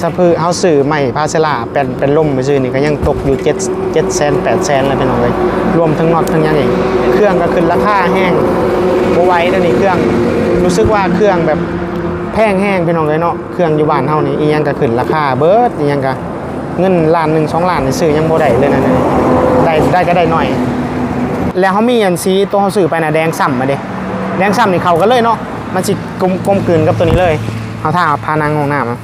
สะพือเฮาซื้อใหม่พาเซล่าเป็นเป็นล่มไปซื้อนี่ก็ยังตกอยู่7 7แสน8แสนแล้วพี่น้องเลยรวมทั้งน็อตทั้งยังเอีกเครื่องก็ขึ้นราคาแห้งบ่ไวเดี๋ยวนี้เครื่องรู้สึกว่าเครื่องแบบแพงแห้งพี่น้องเลยเนาะเครื่องอยู่บ้านเฮานี่อียังก็ขึ้นราคาเบิดอียังก็เงินล้านหนึ่งสองล้านนี่ซื้อยังบ่ได้เลยนะเนี่ยได้ได้ก็ได้หน่อย แล้วเขามีอันซีตัวเขาซื้อไปนะแดงซ้ำมาเด้แดงซ้ำนี่เขากันเลยเนาะมันสิกกลมกลืนกับตัวนี้เลย เอาท่าพานางงงหน้ามา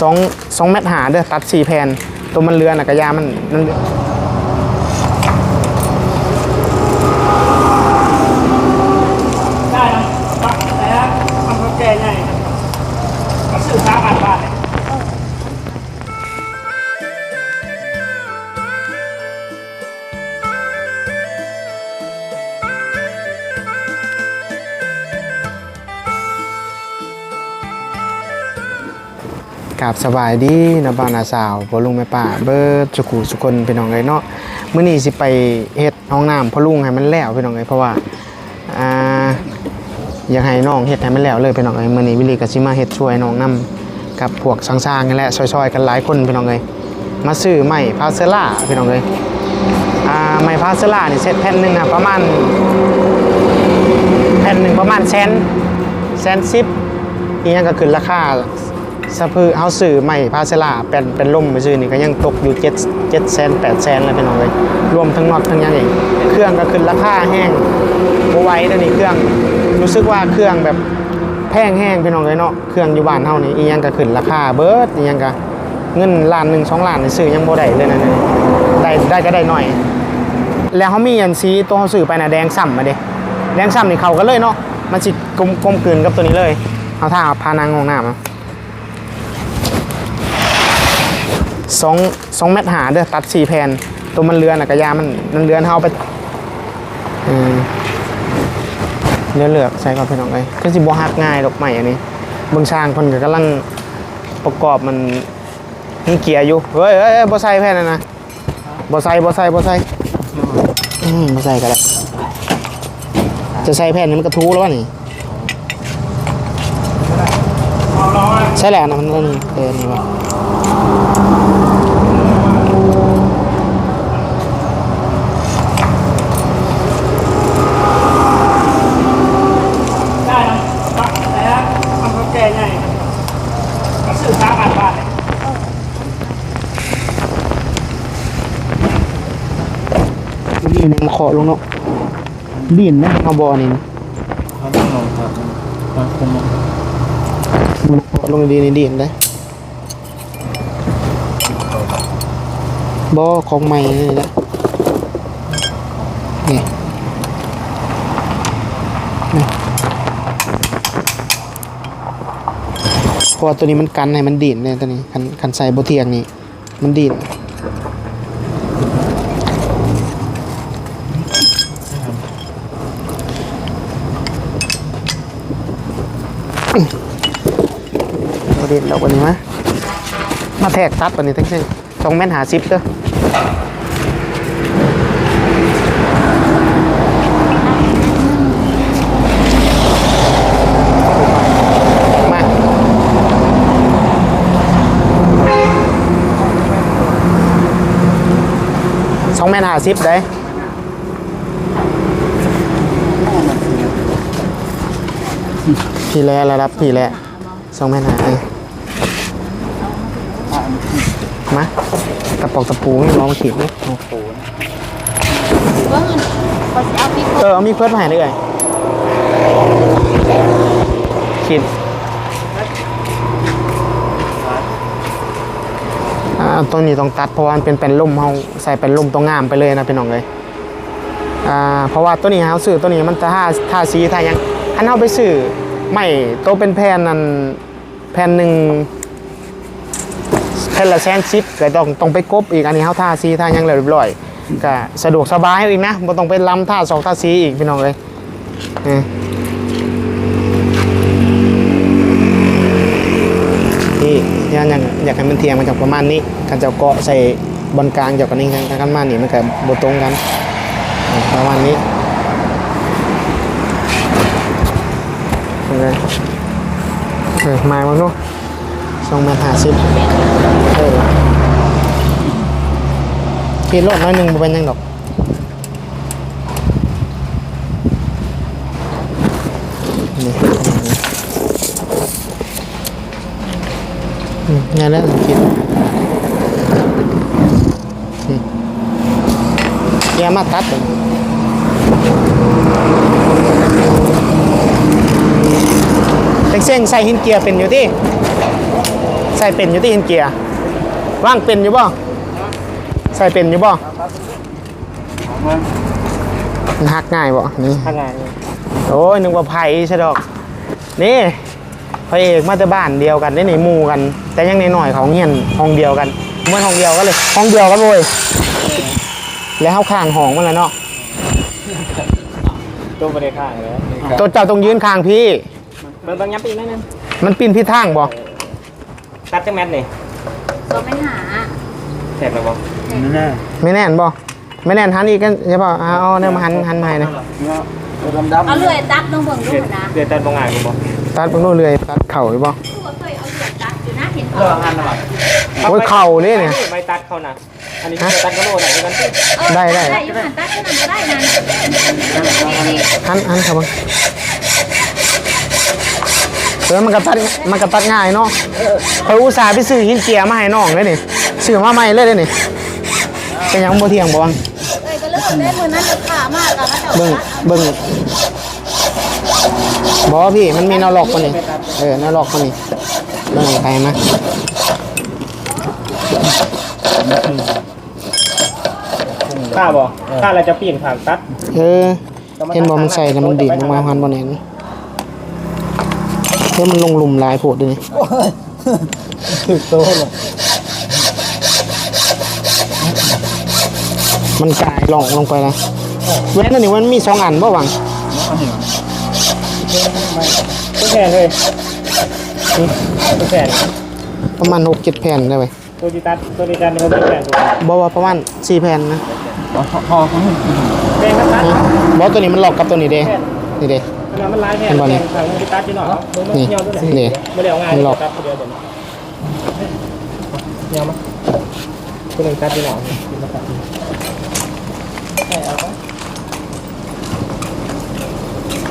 สองสองเมตรหาเด้อตัดสี่แผ่นตัวมันเรือน่ะกระยามันมัน กราบสบายดีนะบ้านอาสาวพ่อลุงแม่ป้าเบิร์ดสุขุสุคนพี่น้องเลยเนาะมื้อนี้สิไปเฮ็ดห้องน้ำพ่อลุงให้มันแล้วพี่น้องเลยเพราะว่าอ่าอยากให้น้องเฮ็ดให้มันแล้วเลยพี่น้องเอ้ยมื้อนี้วิลลี่ก็สิมาเฮ็ดช่วยน้องนํกับพวกสร้างๆนี่แหละซอยๆกันหลายคนพี่น้องเอ้ยมาซื้อไม้พาเซล่าพี่น้องเอ้ยอ่าไม้พาเซล่านี่เซ็ตแผ่นหนึ่งอะประมาณแผ่นหนึ่งประมาณแสนแสนสิบอีหยังก็ขึ้นราคา สะพือเฮาซื้อไม้พาเซล่าเป็นเป็นล่มไปซื้อนี่ก็ยังตกอยู่7 7แสน8แสนแล้วพี่น้องเอ้ยรวมทั้งน็อตทั้งยังอีกเครื่องก็ขึ้นราคาแห้งบ่ไวเดี๋ยวนี้เครื่องรู้สึกว่าเครื่องแบบแพงแห้งพี่น้องเลยเนาะเครื่องอยู่บ้านเฮานี่อียังก็ขึ้นราคาเบิร์ดอียังก็เงินล้านหนึ่งสองล้านนี่ซื้อยังบ่ได้เลยนะเนี่ยได้ได้ก็ได้หน่อย แล้วเขามีอันซีตัวเขาซื้อไปนะแดงซ้ำมาเด้แดงซ้ำนี่เขากันเลยเนาะมันสิกลมกลมกลืนกับตัวนี้เลยเอาท่าพานางงงหน้ามา สองสองเมตรหาเด้อตัดสี่แผ่นตัวมันเรือนน่ะกระยามันมันเรือนเฮาไปเลือกเลือกใส่ก่อนพี่น้องเลยก็สิบ่ฮักง่ายดอกใหม่อันนี้เบิ่งช่างเพิ่นก็กำลังประกอบมันมีเกียร์อยู่เฮ้ยเฮ้ยบ่ใส่แผ่นนั่นนะบ่ใส่บ่ใส่บ่ใส่อืมบ่ใส่ก็ได้จะใส่แผ่นนี้มันกระทู้แล้ววะนี่ใช่แหละนะมันนั่นเออนี่ว่ะได้นะปักแต่ละ นก็แก่ใหญ่นะมันสื่อสารผ่านบ้านเนี่ยนี่นี่มันเคาะลงเนาะดินนะเอาบ่อนี่เขาต้องลองครับมาคุมมันเคาะลงดีนี่ดินได้ บ่อของใหม่นี่แหละนี่นี่เพราะตัวนี้มันกันให้มันดินเนี่ยตัวนี้คันคันใส่โบเทียงนี่มันดินประเด็นเราวันนี้มะมาแทกตัดวันนี้ทั้งสิ้นสองแม่นหาซิปเด้อมาสองแม่นหาซิปได้พี่แลระดับพี่แลสองแม่นหาเอ้ยมากระปอกตะปูนี่ลองมาขีดดิโอ้โหเบิ้งอันพอสิเอาพี่เออเอามีเพิร์ดมาให้ด้วยขีดอ่า ตรงนี้ต้องตัดเพราะว่ามันเป็นเป็นล่มเขาใส่เป็นล่มตรงงามไปเลยนะพี่น้องเลยอ่าเพราะว่าตัวนี้เขาซื้อตัวนี้มันท่าท่าสีท่ายังอันเอาไปซื้อไม่ตัวเป็นแผ่นนั้นแผ่นหนึ่งแผ่นละแสนซิปก็ต้องต้องไปกบอีกอันนี้เขาท่าสีท่ายังแล้วเรียบร้อยก็สะดวกสบายอีกนะไม่ต้องไปลำท่าสองท่าสีอีกพี่น้องเลย ออนี่อยากอยากอยากให้มันเทียงมันจากประมาณนี้กันจะเกาะใส่บนกลางจากกันนี้กันกันมานี่มันกับบตรงกันประมาณนี้เลยเออมาบ้างดูสองเมตรห้าสิบเออขี่รถน้อยหนึ่งเป็นยังดอกนี่อืม งานแล้วคิดอืมอย่ามาตัดเลยเล็กเส้นใส่หินเกียร์เป็นอยู่ที่ใส่เป็นอยู่ที่หินเกียร์ว่างเป็นอยู่บ่ใส่เป็นอยู่บ่มันหักง่ายบ่นี่ทำงานโอ้ยนึกว่าไผ่ใช่ดอก นี่พ ระเอกมาแต่บ้านเดียวกันได้ในหมู่กัน แต่ยังในหน่อยๆเขาเงียนห้องเดียวกันเหมื่อนห้องเดียวกันเลยห้องเดียวกันเลยแล้วเข้าข้างห้องมันแล้วเนาะตัวบริการเลยตัวเจ้าต้องยืนข้างพี่เบิ่งบางย้ำปีนั่นนึงมันปีนพี่ทางบ่ตัดจังแมทนี่ตัวไม่หาแทบแล้วบ่นี่แน่ไม่แน่นบ่ไม่แน่นหันอีกกันใช่ป่ะเอาเนี่ยมาหันหันมาให้นะ เนี่ยดำดำเอาเลื่อยตัดลงเบิ่งดูเดือดนะเดือดตัดบางงานบ่ตัดบนนู้นเลยตัดเข่าหรือเปล่าตัวเคยเอาเลื่อยตัดอยู่นะเห็นเออหันนะบ่โอ้ยเข่าเลยเนี่ยไม่ตัดเขานะอันนี้ตัดกระโดดไหนกันสิได้ได้ได้อยุหันตัดขนาดก็ได้นะนี่หันหันครับผมเออมันก็ตัดมันก็ตัดง่ายเนาะคอยอุตส่าห์ไปซื้อหินเจียมาให้น้องเลยนี่ซื้อมาใหม่เลยเลยนี่เป็นหยังบ่เที่ยงบ่วัง เอ้ยก็เลิกได้มือนั้นราคามากแล้วก็เจ้าเบิ่งเบิ่งบ่พี่มันมีนวล็อกกว่านี่เออนวล็อกกว่านี่เบิ่งใครมาข้าบ่ข้าเราจะปีนขางตัด เออเห็นบ่มันใส่แล้วมันดีดลงมาหันบ่แน่นเฮ้ยมันลงหลุมลายโพดด้วยนี่ถึกโตเลย มันกลายลองลงไปนะเว้นอันนี้มันมีสองอันบ่หวังตัวแขนเลยตัวแขนประมาณหกเจ็ดแผ่นได้ไหมตัวที่ตัดตัวที่ตัดนี่เขาตัวแขนบอกว่าประมาณสี่แผ่นนะพอพอเขาเห็นแขนครับตัดบอตัวนี้มันหลอกกับตัวนี้เด้นี่เด้มันลายแขนเห็นบ่นี่ทางที่ตัดที่หน่อยมันนี่เหี่นี่ไม่ได้เอาง่ายมันหลอกเดียวเดี๋ยวเหี่ยมั้ยตัวหนึ่งตัดที่หน่อย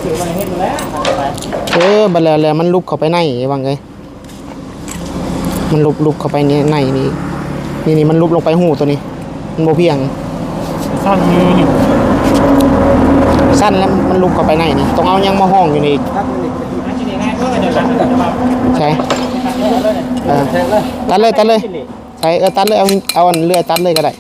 ถือมันเห็นแล้วไปเออบัดแล้วแล้วมันลุกเข้าไปในวังไงมันลุกลุกเข้าไปในในนี่นี่นี่มันลุกลงไปหูตัวนี้ มันโมเพียงข้างนี้นี่สั้นแล้วมันลุกเข้าไปในนี่ต้องเอายังมาห้องอยู่นี่อีกอันนี้ง่ายเพื่อเดี๋ยวตัดจะมาใช่ตัดเยอะเลยเนี่ยเออตัดเลยตัดเลยใช่เออตัดเลยเอาเอาอันเลื่อยตัดเลยก็ได้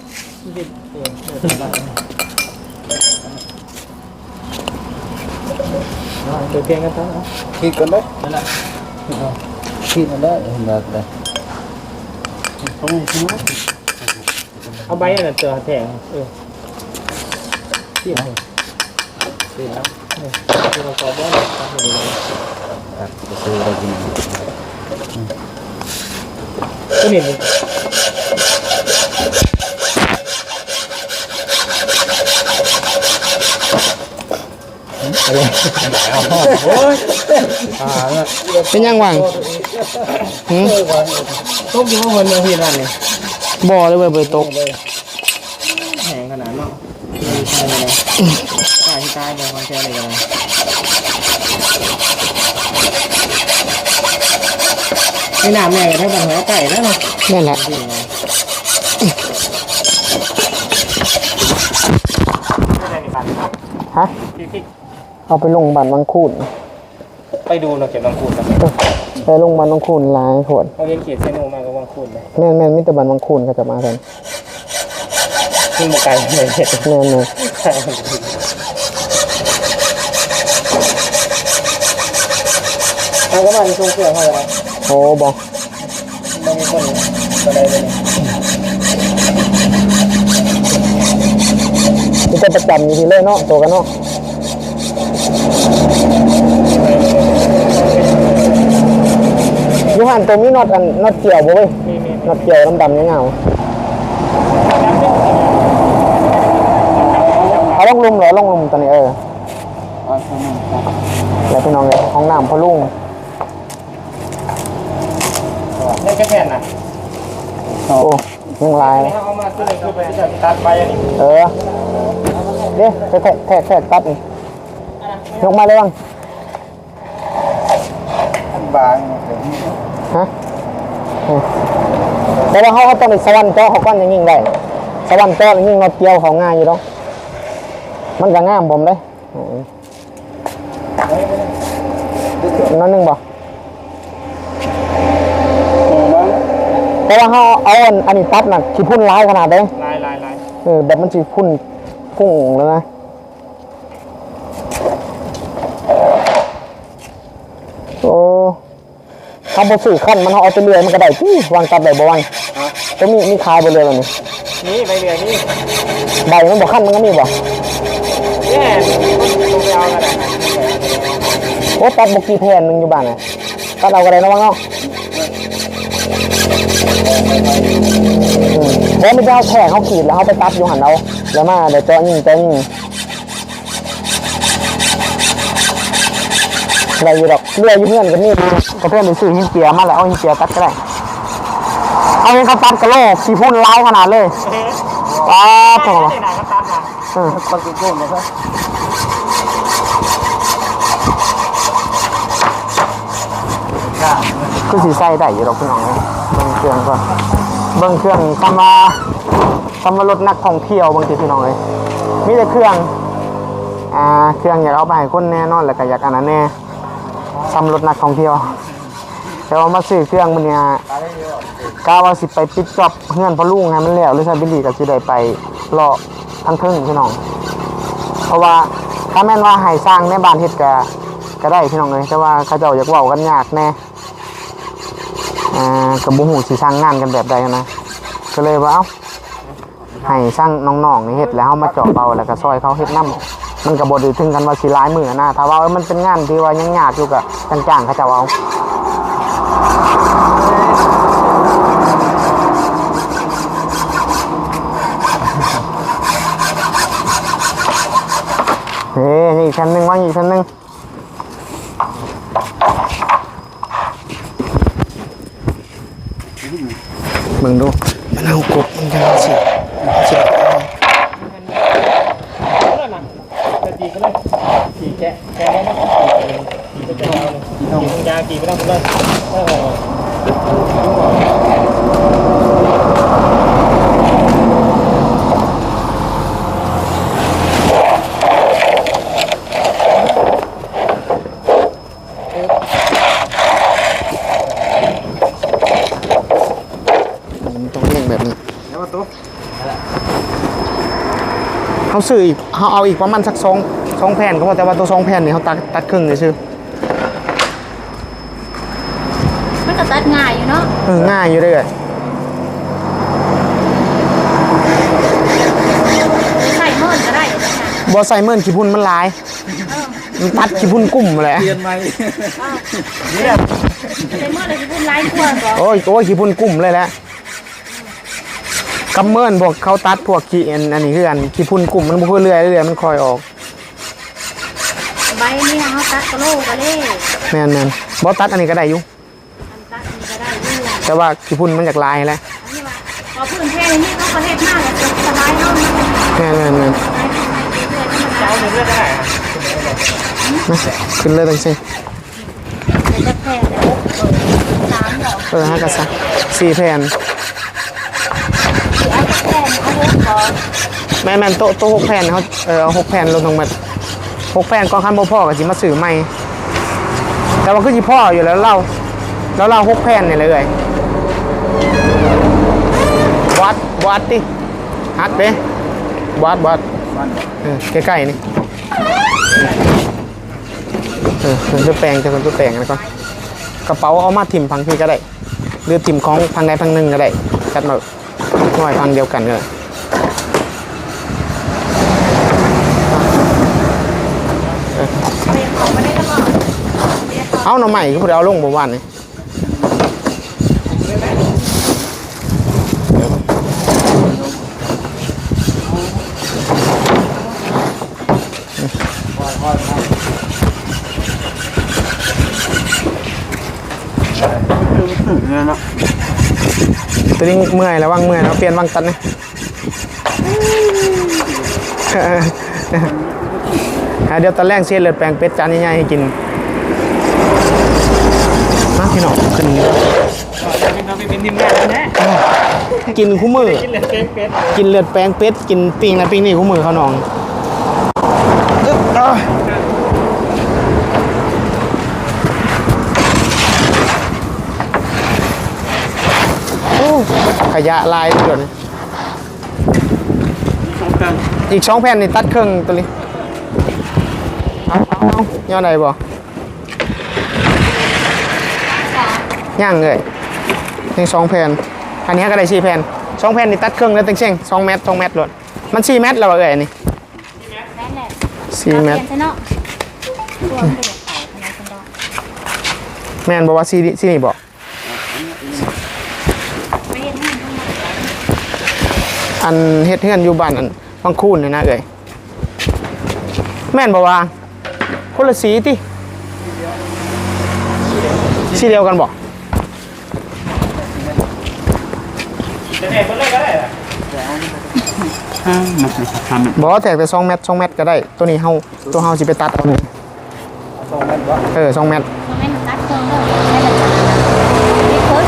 ตัวเพียงกันทั้งคิดกันเลยนั่นแหละคิดกันเลยเห็นแบบเลยต้องคิด เอาใบนั่นเจอแทงเออที่ไหนที่แล้วที่เราตอบว่าตัดเลยจะซื้ออะไรกินตัวนี้โอ้ยอ่าเนี่ยเป็นยังหวังหืมต้องกินว่ามันยังพี่นั่นเลยบ่เลยเว้ยเบยตกแหงขนาดเนาะตายตายเลยมันแค่ไหนกันไม่น่าแม่ถ้าบังหัวไก่แล้วเนาะนั่นแหละฮะ เอาไปลงบันบางคูนไปดูเราเก็บลำพูนนะไปลงบันบางคูนหลายโหดเขาเรียนเขียนเซโนมากับวังคูนเลยแม่นแม่นมิตรบันบางคูนเขาจะมาแทนขึ้นมาไกลเลยเห็ดแม่นเลยเขาก็มาในช่วงเสื้อเขาเลยโอ้บอกไม่มีคนอะไรเลยมิตรประจำอยู่ที่เลยเนาะตัวกันเนาะ ยูหันตัวมีน็อตอันน็อตเกี่ยวบ่เว้ยมีมีน็อตเกี่ยวดำดำๆเงาๆเอาลงลุมเหรอลงลุมตอนนี้เออเอาข้างหน้าครับแล้วพี่น้องเลยห้องน้ำพ่อลุงได้แค่แผ่นน่ะโอ้ยังลายนี่เอามาตัวนี้คือไปจะตัดไปอันนี้เออเด้ไปแทะแทะแทะตัดนี่ ยกมาเลยบ้างอันบางแต่นี่ฮะเออแต่ว่าเขาก็ต้องไปสวรรค์เจ้าเขาก้อนยังยิงได้ สวรรค์เจ้ายังยิงเราเกี่ยวเขาง่ายอยู่ต้องมันจะง่ามผมเลยอืมนั่นหนึ่งบ่แต่ว่าเขาเอาอันอันนี้ตัดน่ะขี้พุ่นร้ายขนาดเด้ลายลายลายเออแบบมันสิพุ่นพุ่งแล้วนะ โอ้ถ้าบ่ซื้อขั้นมันเอาไปเรื่อยมันก็ได้ที่วางตัดได้บ่วางก็มีมีขายบ่เรื่อยแล้วนี่นี่ใบเหลืองนี่ใบมันบ่ขั้นมันก็มีบ่แย่ลงไปเอากันนะโอ้ตัดบ่กี่แผ่นหนึงอยู่บ้านน่ะตัดเอาก็ได้นะวางเนาะอืมบ่มันจะเอาแผ่เขาขีดแล้วเขาไปตัดอยู่หันเอาแล้วมาเดี๋ยวเจาะยิงเจาะยิงอะไรอยู่ดอก เรืออยู่เพื่อนกันนี่ก็เพื่อนไปซื้อหินเจียมาแล้วเอาหินเจียตัดก็ได้เอาเงินเขาตัดกระโหลกสีพุ่นร้ายขนาดเลยป้าบพอไหนก็ตัดมาเออปักกุ้งนะครับคือสีใส่ได้อยู่ดอกพี่น้องเอ้ยเบิ้งเครื่องก่อนเบิ้งเครื่องคำว่าคำว่ารถนักท่องเที่ยวบางทีพี่น้องเลยมีแต่เครื่องอ่าเครื่องอยากเอาไปให้คนแน่นอนแล้วก็อยากอันนั้นแน่ ซ้ำรถนักท่องเที่ยว แต่ว่ามาซื้อเครื่องมันเนี่ยกาว่าสิไปปิดจอบเฮือนพอลุงให้มันแล้วหรือใช้บิลลี่ก็สิได้ไปเลาะทั้งเทิงพี่น้อง เพราะว่าถ้าแม่นว่าให้สร้างในบ้านเฮ็ดก็ก็ได้พี่น้องเลยแต่ว่าเขาเจ้าอยากเว้ากันยากแน่ก็บ่ฮู้สิสร้างงานกันแบบใดนะก็เลยว่าเอ้าให้สร้างน้องๆนี่เฮ็ดแล้วเฮามาเจาะเบาแล้วก็ซอยเขาเฮ็ดนํ มันก็บ่ได้ถึงกันว่าสิหลายมื้อนะถ้าว่าเอ้ยมันเป็นงานที่ว่ายังยากอยู่ก็จ้างๆเขาเจ้าเอาเฮ้ยนี่อีกชั้นหนึ่งว่างอีกชั้นหนึ่งมึงดูมันเอากบมันจะสิสิ แล้วนะจะดีก็เลยขี่แกะแกะได้ไหมขี่จะเอาเลยขี่ ตรงยาขี่ไปได้หมดเลยเออมันต้องเลี้ยงแบบนี้แล้วก็ตุ๊บเขาซื้ออีกเขาเอาอีกประมาณสักสองสองแผ่นก็พอแต่ว่าตัวสองแผ่นนี่เขาตัดตัดครึ่งเลยซื้อ มัน ก็ตัดง่ายอยู่เนาะเออง่ายอยู่เลยใส่เมื่อนก็ได้เลยค่ะบอใส่เมินขี้พุ่นมันหลายมันตัดขี้พุ่นกุ้มมาแหละเปลี่ยนใหม่เนี่ยใส่เมื่อนเลยที่พูดไล่กว่าก็โอ้ยโอ้ยขี้พุ่นกุ้มเลยแหละกับเมินพวกเขาตัดพวกขี้อันอันนี้คืออันขี้พุ่นกุ้มมันบ่คือเรื่อยเรื่อยมันคอยออกใบนี่เขาตัดกระโหลกกระเล่แม่นแม่นบอตัดอันนี้ก็ได้อยู่ ตัดอันนี้ก็ได้อยู่ แต่ว่าขี้พุ่นมันจากลายแหล้วอันนี้ว่าพอพื้นแค่นี้เขาประเทศมากเลยสบายเนาะแม่นแม่นแม่นเอาหนึ่งเลือดได้ไหนนะขึ้นเลยตั้งสิจะแพงแล้วสามดอกเออห้ากระซักสี่แผ่นเอาแพงเอาหกขอแม่นแม่นโต๊ะโต๊ะหกแผ่นเขาเออเอาหกแผ่นลงตรงมาหกแผ่นก็คันบ่พ่อกับจิมาสื่อใหม่แต่ว่าคือจิพ่ออยู่แล้วเราแล้วเราหกแผ่นเนี่ยเลย เอ่ยวัดดิฮักเด้วัดวัดเออใกล้ๆนี่เออคนจะแปลงจะคนจะแปลงแล้วก็กระเป๋าเอามาถิ่มพังพี่ก็ได้หรือถิ่มของพังใดพังหนึ่งก็ได้จัดมาหน่อยพังเดียวกันก็ได้เอาหน่อใหม่ก็พอดีเอาลงเมื่วานนี่ เนาะตัวนี้เมื่อยแล้วว่างเมื่อยแล้วเปลี่ยนว่างตัดนี่หาเดี๋ยวตอนแรกเสียเลือดแปลงเป็ดจานใหญ่ๆให้กินนะพี่น้องขึ้นเป็นน้องเป็นทีมงานนะกินคู่มือกินเลยเป็ดเป็ดกินเลือดแปลงเป็ดกินปิ้งนะปิ้งนี่คู่มือเขาน้องอึ๊บอะโอ้ ขยะลายเกินสองกันอีกสองแผ่นนี่ตัดครึ่งตัวนี้เอาเอาเอาย่อไหนบ่ย่างเลยยังสองแผ่นอันนี้ก็ได้สี่แผ่นสองแผ่นนี่ตัดครึ่งแล้วตั้งเช่งสองเมตรสองเมตรหลดมันสี่เมตรแล้วบ่เอ้ยอันนี่นั่นแหละสี่เมตรเปลี่ยนซะเนาะตัวมันเดือดใส่ทำไมคนดอกแม่นบอกว่าสี่นี่สี่นี่บอก ไม่เห็นให้มันทั้งหมด อันเฮ็ดเฮือนอยู่บ้านอันบางคูนนี่นะเอ้ยแม่นบอกว่าคนละสีติสีเดียวกันบอกจะแหนคนแรกก็ได้อะห้ามาทำบอกว่าแตกแต่สองเมตรสองเมตรก็ได้ ตัวนี้เฮาตัวเฮาสิไปตัดเอานี่สองกันวะเออสองเมตรมันไม่ตัดเครื่องเลยใช้แบบนี้เพิร์ด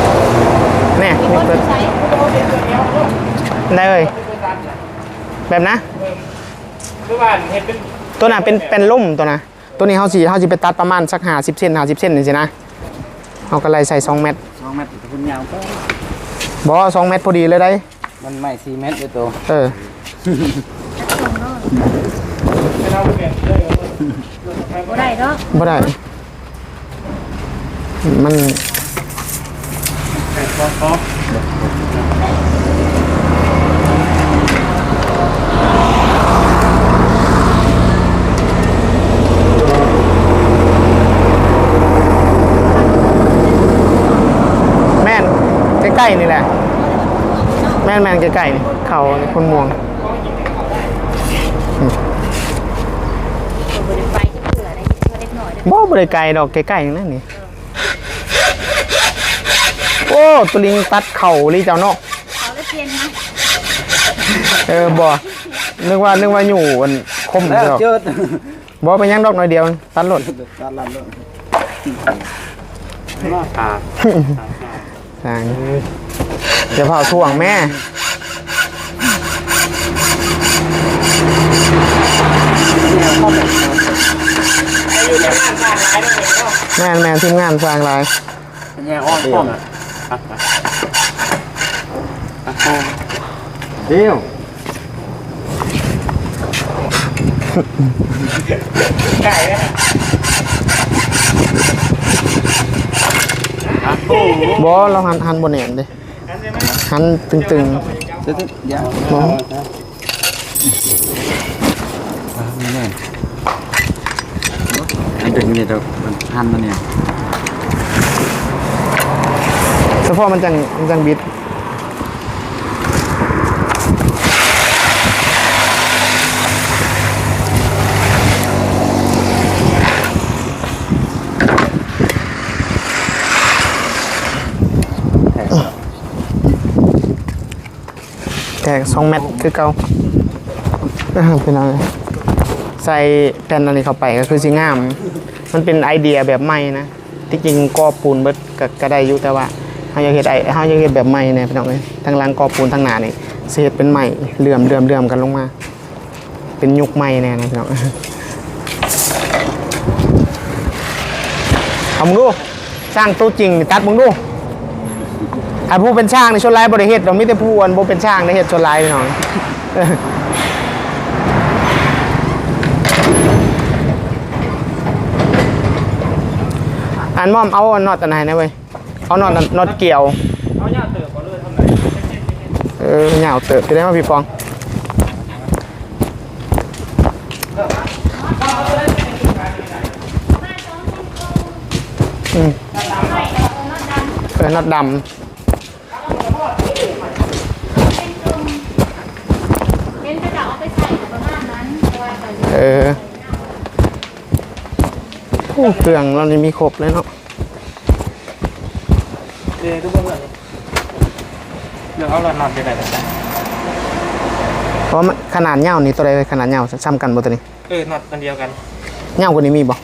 แน่มีนี่เพิร์ดเปิดใช้ ได้เลยแบบนะหรือว่าเห็นเป็นตัวน่ะเป็นเป็นล่มตัวนะตัวนี้เฮาสิเฮาสิไปตัดประมาณสัก50เซน50เซนนี่สินะเฮาก็ไล่ใส่2เมตรสองเมตรแต่คุณยาวก็บ่2เมตรพอดีเลยได้ มันไม่สี่เมตรเลยตัวเออเป็นเอาเป็นเลยบ่ได้เนาะบ่ได้ มันพร้อมแม่นใก ล้ๆนี่แหละ แม่นแม่นใกล้ๆนี่เขานี่คนม่วงตัวบริไฟจะเผื่อได้เพื่อเล็กหน่อยได้บ่บ่ได้ไกลดอกใกล้ๆนั่นนี่ โอ้ตัวลิงตัดเข่าลิเจ้าเนาะเขาได้เปลี่ยนนะเออบ่นึกว่านึกว่าอยู่อันคมแล้วดอกเจิดบ่ไปยังดอกหน่อยเดียว ตัดหลดการลันเลยมาขา ทางเดี๋ยวเผาถ่วงแม่แม่นแม่นทีมงานสร้างลายแง่อ้อนป้อมอะเดียวไก่นะ บอเราหันหันบนเนียนดิหันตึงตึ๊ดยาวอันเป็นนี่เรามันทันมันเนี่ยๆเฉพาะมันจังมันจังบิด แตกสองเม็ดคือเก่าอ่เป็นอะไรใส่แผ่นอันนี้เข้าไปก็คือสิงาม มันเป็นไอเดียแบบใหม่นะที่จริงก่อปูนเบิดก็ก็ได้อยู่แต่ว่าเฮาอยากเฮ็ดไอเฮาอยากเฮ็ดแบบใหม่เนี่ยพี่น้องเอ้ยทางหลังก่อปูนทางหน้านี่สิเฮ็ดเป็นใหม่เหลื่อมเลื่อมเลื่อมกันลงมา เป็นยุคใหม่แน่นะพี่น้องเอามึงดูสร้างตัวจริงตัดมึงดู ถ้าผู้เป็นช่างในชนไลายบริเฮ็ดเราไม่แต่ผู้อันบ่เป็นช่างในเฮ็ดชนไลายพี่น้องอันมอมเอาน็อตอันไหนนะเว้ยเอาน็อตน็อตเกี่ยวเอาหน้าเติบก่อเลยทำไหนเออเหงาเติบจะได้มาพี่ฟองอืมเออน็อตดเป็นกระดาษเอาไปใส่ประมาณนั้นแต่ว่าแต่ำ เออโอ้เครื่องเรานี่มีครบเลยเนาะดี๋ยวทุกคนเลยเดี๋ยวเอาละนอนไปไหนกันเพราะมันขนาดเหย้านี่ตัวใดขนาดเหย้าซ้ำกันบ่ตัวนี้เออนอนอันเดียวกันเหย้ากว่านี้มีบ่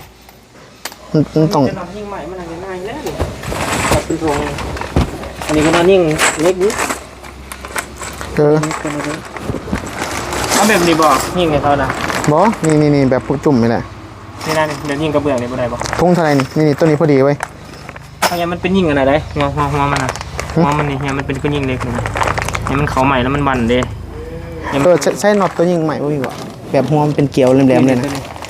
มันมันต้องจะนอนยิ่งใหม่มันอะไรง่ายแล้วนี่นอนเป็นโรงอันนี้ก็นอนยิ่งเล็กนิดเออเอาแบบนี้บ่ยิ่งไงเขานะ บ่นี่นี่นี่แบบจุ่มนี่แหละนี่นะนี่เดี๋ยวยิ่งกระเบื้องนี่บ่ได้บ่ทุ่งเท่าไหร่นี่นี่นี่ตัวนี้พอดีเว้ยถ้าอย่างมันเป็นยิ่งอะไรได้หัวหัวหัวมันอะหึหัวมันนี่เนี่ยมันเป็นก็ยิ่งเล็กนี่เนี่ยมันเขาใหม่แล้วมันบันเด้เนี่ยเออใช้ใช้น็อตตัวยิงใหม่บ่มีบ่แบบหัวมันเป็นเกลียวแหลมๆเลยนะ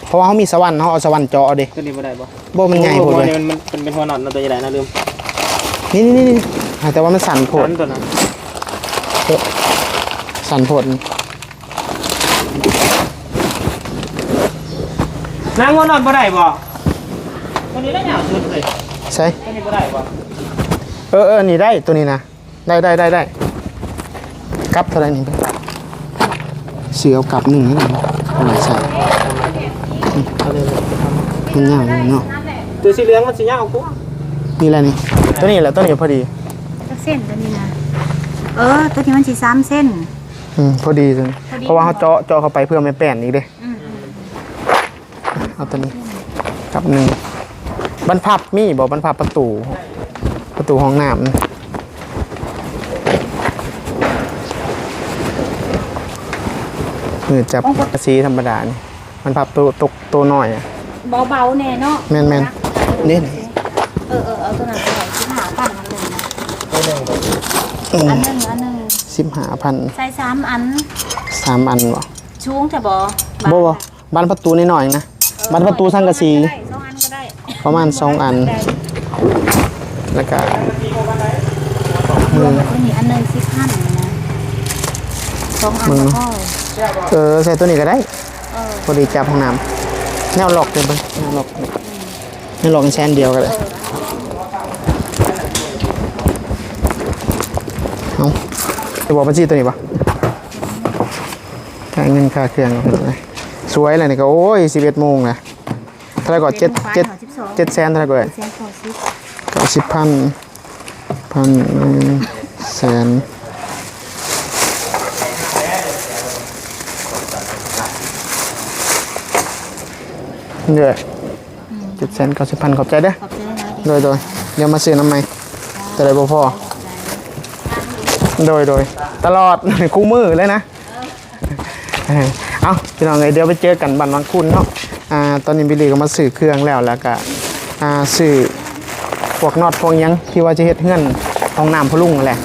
เพราะว่าเขามีสวรรค์เขาเอาสวรรค์เจาะเอาเด้ตัวนี้บ่ได้บ่บ่มันใหญ่โพดโอ้เลยโมันมันเป็นเป็นหัวหนอนนะตัวใหญ่นะลืมนี่นี่นี่นี่แต่ว่ามันสั่นโพดนั้นตัวนั้นสั่นโพด นางหัวหนอนบ่ได้บ่ตัวนี้ได้ยาวสุดเลยใช่ตัวนี้บ่ได้บ่เออเออนี่ได้ตัวนี้นะได้ได้ได้ได้กลับเท่าไหร่นี่เสือเอากลับหนึ่งนี่นะเอาไว้ใส่เอาเลยมันยาวเลยเนาะตัวสีเหลืองมันสียาวกว่านี่แหละนี่ตัวนี้แหละตัวนี้พอดีจักเส้นตัวนี้นะเออ ตัวนี้มันสิซ้ำเส้น อืมพอดีจังพอดี เพราะว่าเขาเจาะเจาะเข้าไปเพื่อไม่แป้นอีกเด้อืมอืม เอาตัวนี้กลับหนึ่งบรรพับมีบอกบรรพับประตู ประตูห้องน้ำนะมือจับกระสีธรรมดานี่บรรพับตัวตกตัวน้อยอะเบาๆแน่เนาะแม่นแม่นนี่เออเออเอาตัวนั้นไปใส่ชิ้นหาพันอันหนึ่งนะตัวหนึ่งตัวอันหนึ่งอันหนึ่งสิบหาพันใส่สามอันสามอันบ่ชูงแต่บ่บ่บ่บานประตูนิดหน่อยนะ บานประตูสังกะสี ได้สองอันก็ได้ประมาณสองอัน ได้แล้วก็รวมกับตัวนี้อันหนึ่งสิบพันนะสองอันก็พอเออใส่ตัวนี้ก็ได้ เออพอดีจับห้องน้ำแนวล็อกเลยเบิ่งแนวล็อกแนวล็อกแชนเดียวกันเลยเอาจะบอกบัญชีตัวนี้ปะค่าเงินค่าเครื่องเอาไปเลย สวยเลยนี่ก็โอ้ยสิบเอ็ดโมงนะเท่าไหรก่อนเจ็ดเจ็ดเจ็ดแสนเท่าไหรก่อนแสนพอสิบเก้าสิบพันพันหนึ่งแสนเดือเจ็ดแสนเก้าสิบพันขอบใจเด้อขอบใจได้นะโดยโดยเดี๋ยวมาซื้อน้ำไหมจะได้บ่พอโดยโดยตลอดคู่มือเลยนะเออเอา พี่น้องเอ้ยเดี๋ยวไปเจอกันบันวังคุณเนาะอ่าตอนนี้บิลลี่ก็มาซื้อเครื่องแล้วแล้วก็อ่าซื้อพวกน็อตพวกยังที่ว่าจะเฮ็ดเฮือนห้องน้ำพะลุงนั่นแหละ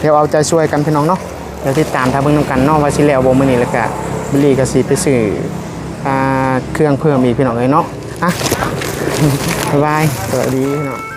เดี๋ยวเอาใจช่วยกันพี่น้องเนาะเดี๋ยวติดตามทางเบิ่งนำกันเนาะว่าสิแล้วบ่มื้อนี้แล้วก็บิลลี่ก็สิไปซื้ออ่าเครื่องเพิ่มอีกพี่น้องเอ้ยเนาะอะบ๊ายบายสวัสดีพี่น้อง